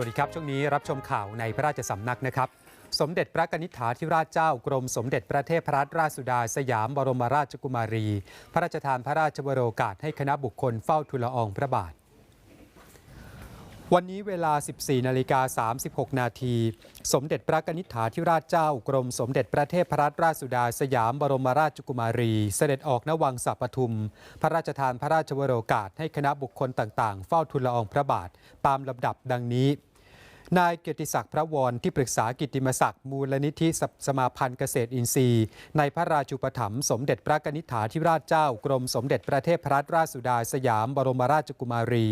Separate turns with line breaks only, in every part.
วัสดีครับ ช่วงนี้รับชมข่าวในพระราชสำนักนะครับ สมเด็จพระกนิษฐาธิราชเจ้ากรมสมเด็จพระเทพรัตนราชสุดาสยามบรมราชกุมารี พระราชทานพระราชวโรกาสให้คณะบุคคลเฝ้าทูลละอองพระบาท วันนี้เวลา 14นาฬิกา36 นาที สมเด็จพระกนิษฐาธิราชเจ้ากรมสมเด็จพระเทพรัตนราชสุดาสยามบรมราชกุมารี เสด็จออกณวังสัปทุม พระราชทานพระราชวโรกาสให้คณะบุคคลต่างๆ เฝ้าทูลละอองพระบาท ตามลำดับดังนี้ นายเกียรติศักดิ์พระวรที่ปรึกษากิตติมศักดิ์มูลนิธิสมาพันธ์เกษตรอินทรีย์ ในพระราชูปถัมภ์สมเด็จพระกนิษฐาธิราชเจ้ากรมสมเด็จพระเทพรัตนราชสุดาสยามบรมราชกุมารี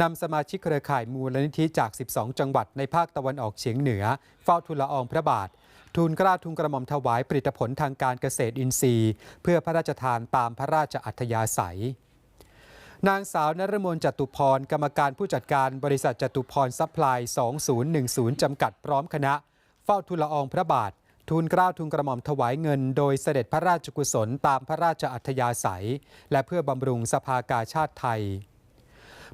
นำสมาชิกเครือข่ายมูลนิธิจาก 12 จังหวัดในภาคตะวันออกเฉียงเหนือ เฝ้าทูลละอองพระบาททูลกล้าทูลกระหม่อมถวายผลิตผลทางการเกษตรอินทรีย์ เพื่อพระราชทานตามพระราชอัธยาศัย นางสาวนรมนจตุพร กรรมการผู้จัดการบริษัทจตุพรซัพพลาย 2010 จำกัดพร้อมคณะ เฝ้าทูลละอองพระบาท ทูลเกล้าทูลกระหม่อมถวายเงิน โดยเสด็จพระราชกุศลตามพระราชอัธยาศัย และเพื่อบำรุงสภากาชาติไทย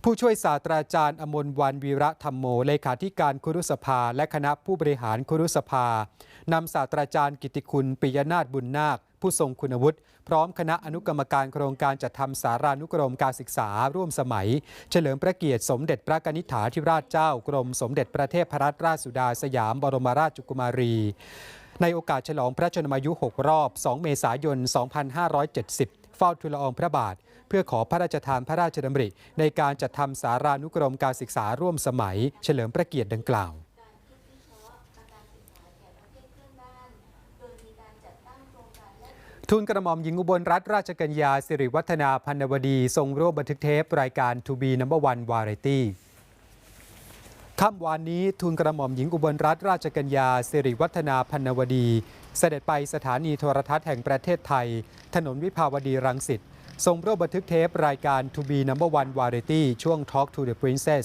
ผู้ช่วยศาสตราจารย์อมรวันวีระธรรมโม เลขาธิการคุรุสภา และคณะผู้บริหารคุรุสภานำศาสตราจารย์กิติคุณปิยนาถบุญนาค ผู้ทรงคุณวุฒิพร้อมคณะอนุกรรมการโครงการจัดทำสารานุกรมการศึกษาร่วมสมัย เฉลิมพระเกียรติสมเด็จพระกนิษฐาธิราชเจ้ากรมสมเด็จพระเทพรัตนราชสุดาสยามบรมราชกุมารี ในโอกาสฉลองพระชนมายุ 6 รอบ 2 เมษายน 2570 เฝ้าทูลละอองพระบาทเพื่อขอพระราชทานพระราชดำริ ในการจัดทำสารานุกรมการศึกษาร่วมสมัย เฉลิมพระเกียรติดังกล่าว ทุนกระหม่อมหญิงอุบลรัตนราชกัญญาสิริวัฒนาพันนวดี ทรงร่วมบันทึกเทป รายการ To Be Number One Variety ค่ำวานนี้ทุนกระหม่อมหญิงอุบลรัตนราชกัญญาสิริวัฒนาพันนวดี เสด็จไปสถานีโทรทัศน์แห่งประเทศไทย ถนนวิภาวดีรังสิตทรงร่วมบันทึกเทป รายการ To Be Number One Variety ช่วง Talk to the Princess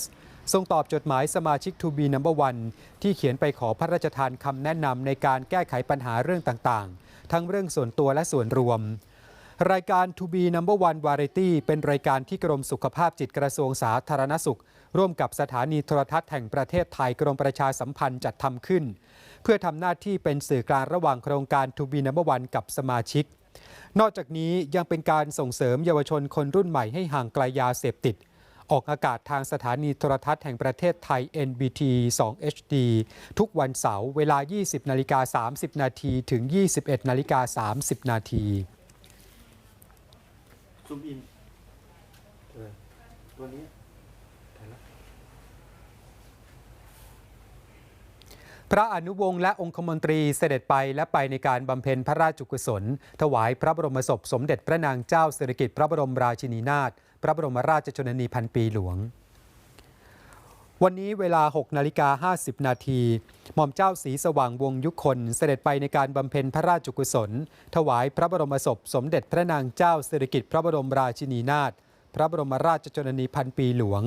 ทรงตอบจดหมายสมาชิก To Be Number One ที่เขียนไปขอพระราชทานคำแนะนำในการแก้ไขปัญหาเรื่องต่างๆ ทั้งเรื่องส่วนตัวและส่วนรวม รายการ To Be Number One Variety เป็นรายการที่กรมสุขภาพจิตกระทรวงสาธารณสุข ร่วมกับสถานีโทรทัศน์แห่งประเทศไทยกรมประชาสัมพันธ์จัดทำขึ้น เพื่อทำหน้าที่เป็นสื่อกลางระหว่างโครงการ To Be Number One กับสมาชิก นอกจากนี้ยังเป็นการส่งเสริมเยาวชนคนรุ่นใหม่ให้ห่างไกลยาเสพติด ออกอากาศทางสถานีโทรทัศน์แห่งประเทศไทย NBT 2 HD ทุกวันเสาร์เวลา 20 นาฬิกา 30 นาทีถึง 21 นาฬิกา 30 นาที
ซูมอินตัวนี้ถ่ายแล้ว
พ ระอนุวงศ์และองคมนตรีเสด็จไปและไปในการบำเพ็ญพระราชกุศล ถวายพระบรมศพสมเด็จพระนางเจ้าสิริกิติ์พระบรมราชินีนาถพระบรมราชชนนีพันปีหลวง วันนี้เวลา 6 นาฬิกา 50 นาทีหม่อมเจ้าสีสว่างวงยุคนเสด็จไปในการบำเพ็ญพระราชกุศล ถวายพระบรมศพสมเด็จพระนางเจ้าสิริกิติ์พระบรมราชินีนาถ พระบรมราชชนนีพันปีหลวง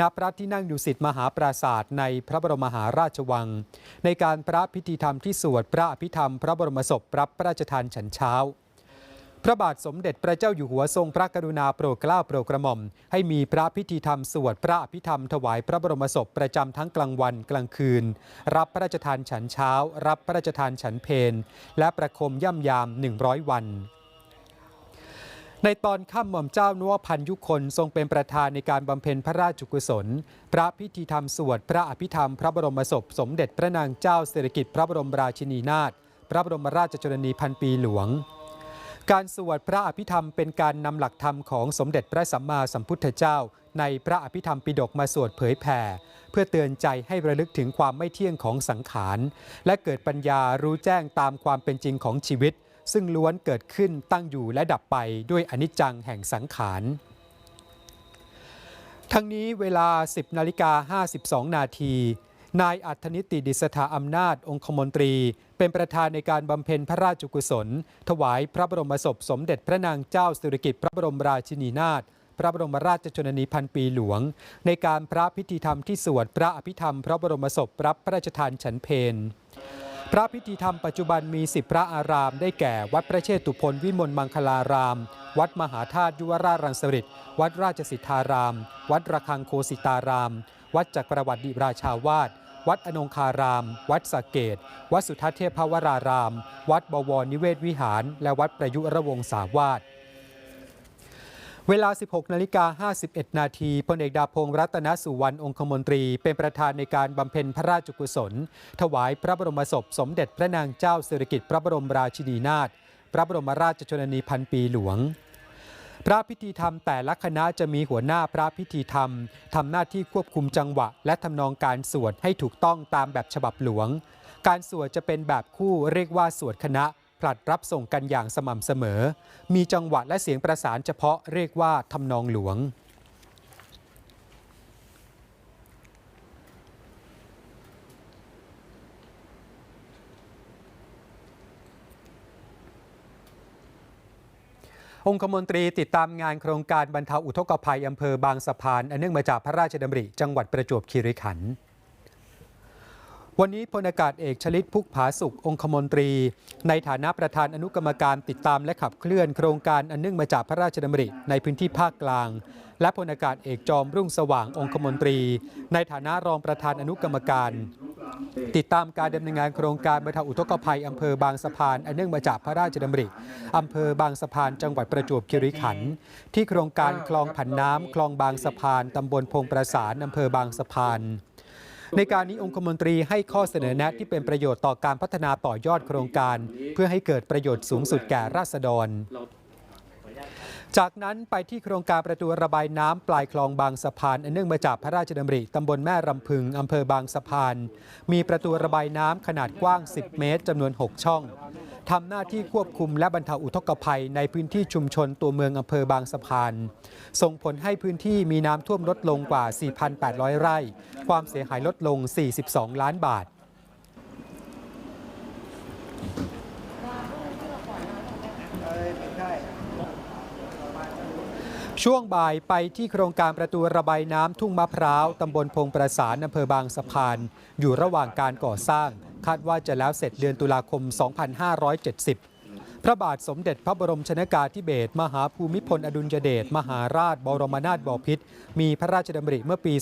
ณพระที่นั่งดุสิตมหาปราศาสตร์ในพระบรมมหาราชวัง ในการพระพิธีธรรมที่สวดพระอภิธรรม พระบรมศพรับพระราชทานฉันเช้า พระบาทสมเด็จพระเจ้าอยู่หัวทรงพระกรุณาโปรดเกล้าโปรดกระหม่อม ให้มีพระพิธีธรรมสวดพระอภิธรรมถวายพระบรมศพประจำทั้งกลางวันกลางคืน รับพระราชทานฉันเช้า รับพระราชทานฉันเพลและประคมย่ำยาม 100 วัน ในตอนค่ำหม่อมเจ้านัวพันยุคนทรงเป็นประธานในการบำเพ็ญพระราชกุศล พระพิธีธรรมสวดพระอภิธรรม พระบรมศพ สมเด็จพระนางเจ้าสิริกิติ์พระบรมราชินีนาถพระบรมราชชนนีพันปีหลวง การสวดพระอภิธรรมเป็นการนำหลักธรรมของสมเด็จพระสัมมาสัมพุทธเจ้า ในพระอภิธรรมปิฎกมาสวดเผยแผ่ เพื่อเตือนใจให้ระลึกถึงความไม่เที่ยงของสังขาร และเกิดปัญญารู้แจ้งตามความเป็นจริงของชีวิต ซึ่งล้วนเกิดขึ้นตั้งอยู่และดับไปด้วยอนิจจังแห่งสังขาร ทั้งนี้เวลา 10นาฬิกา52 นาที นายอัธนิติดิสถาอำนาจองคมนตรี เป็นประธานในการบำเพ็ญพระราชกุศล ถวายพระบรมศพสมเด็จพระนางเจ้าสิริกิติ์พระบรมราชินีนาถพระบรมราชชนนีพันปีหลวง ในการพระพิธีธรรมที่สวดพระอภิธรรม พระบรมศพรับพระราชทานฉันเพล พระพิธีธรรมปัจจุบันมีสิบพระอารามได้แก่ วัดพระเชตุพนวิมลมังคลาราม วัดมหาธาตุยุวราชรังสฤษวัดราชสิทธาราม วัดระฆังโคสิตาราม วัดจักรวรรดิราชาวาสวัดอนงคาราม วัดสเกต วัดสุทัศเทพวราราม วัดบวรนิเวศวิหาร และวัดประยุรวงศาวาส เวลา 16 นาฬิกา 51 นาทีพลเอกดาพงศ์รัตนสุวรรณองคมนตรี เป็นประธานในการบำเพ็ญพระราชกุศล ถวายพระบรมศพ สมเด็จพระนางเจ้าสิริกิติ์พระบรมราชินีนาถ พระบรมราชชนนีพันปีหลวง พระพิธีธรรมแต่ละคณะจะมีหัวหน้าพระพิธีธรรม ทำหน้าที่ควบคุมจังหวะ และทำนองการสวดให้ถูกต้องตามแบบฉบับหลวง การสวดจะเป็นแบบคู่เรียกว่าสวดคณะ ผลัดรับส่งกันอย่างสม่ำเสมอ มีจังหวะและเสียงประสานเฉพาะเรียกว่าทำนองหลวงองคมนตรีติดตามงานโครงการบรรเทาอุทกภัยอำเภอบางสะพานอันเนื่องมาจากพระราชดำริจังหวัดประจวบคีรีขันธ์ วันนี้พลอากาศเอกชลิตพุกผาสุของคมนตรี ในฐานะประธานอนุกรรมการติดตามและขับเคลื่อนโครงการอันเนื่องมาจากพระราชดำริในพื้นที่ภาคกลาง และพลอากาศเอกจอมรุ่งสว่างองคมนตรี ในฐานะรองประธานอนุกรรมการ ติดตามการดำเนินงานโครงการบรรเทาอุทกภัยอำเภอบางสะพานอันเนื่องมาจากพระราชดำริอำเภอบางสะพานจังหวัดประจวบคีรีขันธ์ที่โครงการคลองผันน้ำคลองบางสะพานตำบลพงประสานอำเภอบางสะพาน ในการนี้องคมนตรีให้ข้อเสนอแนะที่เป็นประโยชน์ต่อการพัฒนาต่อยอดโครงการ เพื่อให้เกิดประโยชน์สูงสุดแก่ราษฎร จากนั้นไปที่โครงการประตูระบายน้ำปลายคลองบางสะพานอันเนื่องมาจากพระราชดำริตำบลแม่รำพึงอำเภอบางสะพาน มีประตูระบายน้ำขนาดกว้าง 10 เมตรจำนวน 6 ช่อง ทำหน้าที่ควบคุมและบรรเทาอุทกภัยในพื้นที่ชุมชนตัวเมืองอำเภอบางสะพาน ส่งผลให้พื้นที่มีน้ำท่วมลดลงกว่า 4,800 ไร่ ความเสียหายลดลง 42 ล้านบาทช่วงบ่ายไปที่โครงการประตูระบายน้ำทุ่งมะพร้าวตำบลพงประสานอำเภอบางสะพาน อยู่ระหว่างการก่อสร้าง คาดว่าจะแล้วเสร็จเดือนตุลาคม 2570 พระบาทสมเด็จพระบรมชนากาธิเบศรมหาภูมิพลอดุลยเดชมหาราชบรมนาถบพิตรมีพระราชดำริเมื่อปี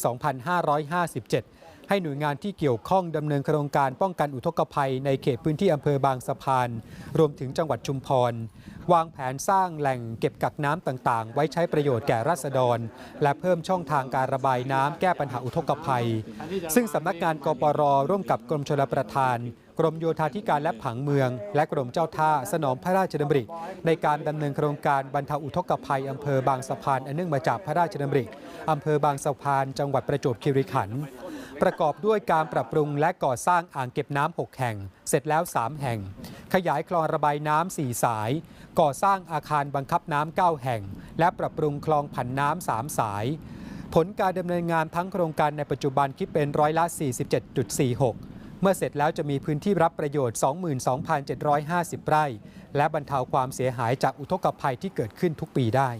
2557 ให้หน่วยงานที่เกี่ยวข้องดำเนินโครงการป้องกันอุทกภัยในเขตพื้นที่อำเภอบางสะพาน รวมถึงจังหวัดชุมพร วางแผนสร้างแหล่งเก็บกักน้ำต่างๆ ไว้ใช้ประโยชน์แก่ราษฎร และเพิ่มช่องทางการระบายน้ำแก้ปัญหาอุทกภัย ซึ่งสำนักงานกปรร่วมกับกรมชลประทานกรมโยธาธิการและผังเมือง และกรมเจ้าท่าสนองพระราชดำริ ในการดำเนินโครงการบรรเทาอุทกภัยอำเภอบางสะพานอันเนื่องมาจากพระราชดำริอำเภอบางสะพานจังหวัดประจวบคีรีขันธ์ ประกอบด้วยการปรับปรุงและก่อสร้างอ่างเก็บน้ำ 6 แห่ง เสร็จแล้ว 3 แห่ง ขยายคลองระบายน้ำ 4 สาย ก่อสร้างอาคารบังคับน้ำ 9 แห่ง และปรับปรุงคลองผันน้ำ 3 สาย ผลการดำเนินงานทั้งโครงการในปัจจุบันคิดเป็นร้อยละ 47.46 เมื่อเสร็จแล้วจะมีพื้นที่รับประโยชน์ 22,750 ไร่ และบรรเทาความเสียหายจากอุทกภัยที่เกิดขึ้นทุกปีได้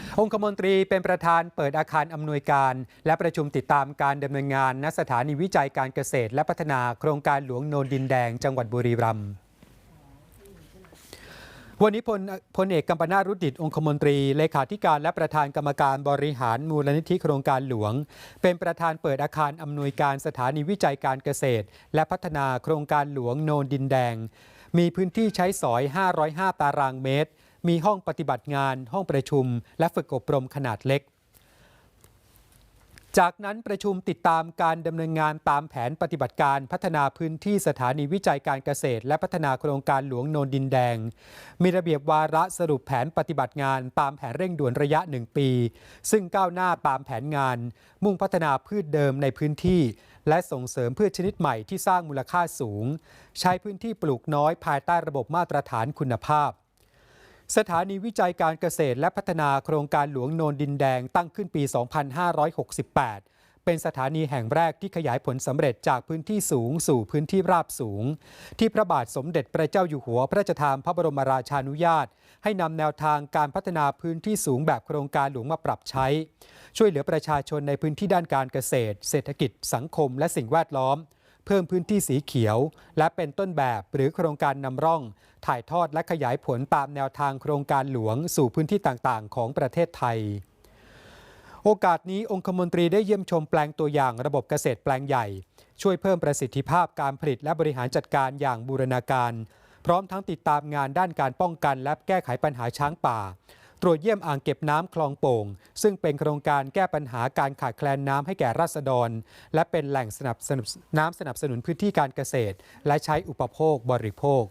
อ งคมนตรีเป็นประธานเปิดอาคารอำนวยการ และประชุมติดตามการดำเนินงานณสถานีวิจัยการเกษตร และพัฒนาโครงการหลวงโนนดินแดง จังหวัดบุรีรัมย์วันนี้พลพลเอกกัมปนาตรุดิตองคมนตรี เลขาธิการและประธานกรรมการบริหารมูลนิธิโครงการหลวง เป็นประธานเปิดอาคารอำนวยการสถานีวิจัยการเกษตร และพัฒนาโครงการหลวงโนนดินแดง มีพื้นที่ใช้สอย 505 ตารางเมตร มีห้องปฏิบัติงาน ห้องประชุม และฝึกอบรมขนาดเล็ก จากนั้นประชุมติดตามการดำเนินงานตามแผนปฏิบัติการพัฒนาพื้นที่สถานีวิจัยการเกษตร และพัฒนาโครงการหลวงโนนดินแดง มีระเบียบวาระสรุปแผนปฏิบัติงานตามแผนเร่งด่วนระยะ 1 ปี ซึ่งก้าวหน้าตามแผนงาน มุ่งพัฒนาพืชเดิมในพื้นที่และส่งเสริมพืชชนิดใหม่ที่สร้างมูลค่าสูง ใช้พื้นที่ปลูกน้อยภายใต้ระบบมาตรฐานคุณภาพ สถานีวิจัยการเกษตรและพัฒนาโครงการหลวงโนนดินแดงตั้งขึ้นปี 2568 เป็นสถานีแห่งแรกที่ขยายผลสำเร็จจากพื้นที่สูงสู่พื้นที่ราบสูง ที่พระบาทสมเด็จพระเจ้าอยู่หัวพระราชทานพระบรมราชานุญาต ให้นำแนวทางการพัฒนาพื้นที่สูงแบบโครงการหลวงมาปรับใช้ ช่วยเหลือประชาชนในพื้นที่ด้านการเกษตร เศรษฐกิจ สังคม และสิ่งแวดล้อม เพิ่มพื้นที่สีเขียว และเป็นต้นแบบหรือโครงการนำร่อง ถ่ายทอดและขยายผลตามแนวทางโครงการหลวงสู่พื้นที่ต่างๆ ของประเทศไทย โอกาสนี้องคมนตรีได้เยี่ยมชมแปลงตัวอย่างระบบเกษตรแปลงใหญ่ ช่วยเพิ่มประสิทธิภาพการผลิตและบริหารจัดการอย่างบูรณาการ พร้อมทั้งติดตามงานด้านการป้องกันและแก้ไขปัญหาช้างป่า ตรวจเยี่ยมอ่างเก็บน้ำคลองโป่ง ซึ่งเป็นโครงการแก้ปัญหาการขาดแคลนน้ำให้แก่ราษฎร และเป็นแหล่งสนับสนุนน้ำสนับสนุนพื้นที่การเกษตร และใช้อุปโภคบริโภค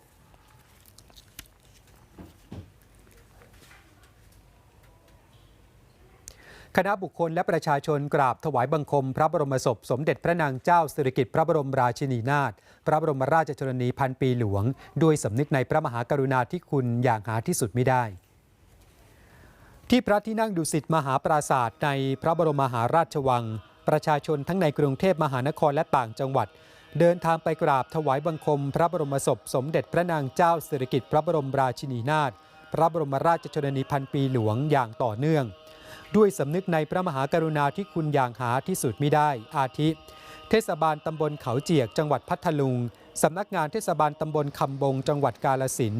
คณะบุคคลและประชาชนกราบถวายบังคม พระบรมศพ สมเด็จพระนางเจ้าสิริกิติ์พระบรมราชินีนาถพระบรมราชชนนีพันปีหลวง ด้วยสำนึกในพระมหากรุณาธิคุณอย่างหาที่สุดไม่ได้ ที่พระที่นั่งดุสิตมหาปราศาสตร์ในพระบรมมหาราชวัง ประชาชนทั้งในกรุงเทพมหานครและต่างจังหวัด เดินทางไปกราบถวายบังคม พระบรมศพสมเด็จพระนางเจ้าสิริกิติ์พระบรมราชินีนาถพระบรมราชชนนีพันปีหลวงอย่างต่อเนื่อง ด้วยสำนึกในพระมหากรุณาธิคุณอย่างหาที่สุดไมิได้ อาทิ เทศบาลตำบลเขาเจียกจังหวัดพัทลุงสำนักงานเทศบาลตำบลคำบง จังหวัดกาลสิน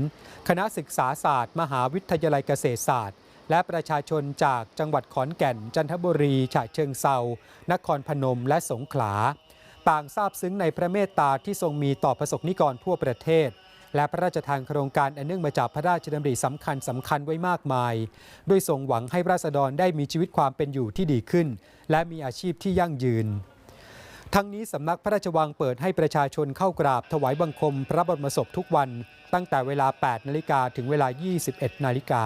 คณะศึกษาศาสตร์ มหาวิทยาลัยเกษตรศาสตร์ และประชาชนจากจังหวัดขอนแก่น จันทบุรีฉะเชิงเซานครพนมและสงขลา ต่างซาบซึ้งในพระเมตตาที่ทรงมีต่อประสบนิกรทั่วประเทศ และพระราชทานโครงการอันเนื่องมาจากพระราชดำริสำคัญสำคัญไว้มากมาย โดยทรงหวังให้ราษฎรได้มีชีวิตความเป็นอยู่ที่ดีขึ้น และมีอาชีพที่ยั่งยืนทั้งนี้สำนักพระราชวังเปิดให้ประชาชนเข้ากราบถวายบังคมพระบรมศพทุกวัน ตั้งแต่เวลา 8 นาฬิกาถึงเวลา 21 นาฬิกา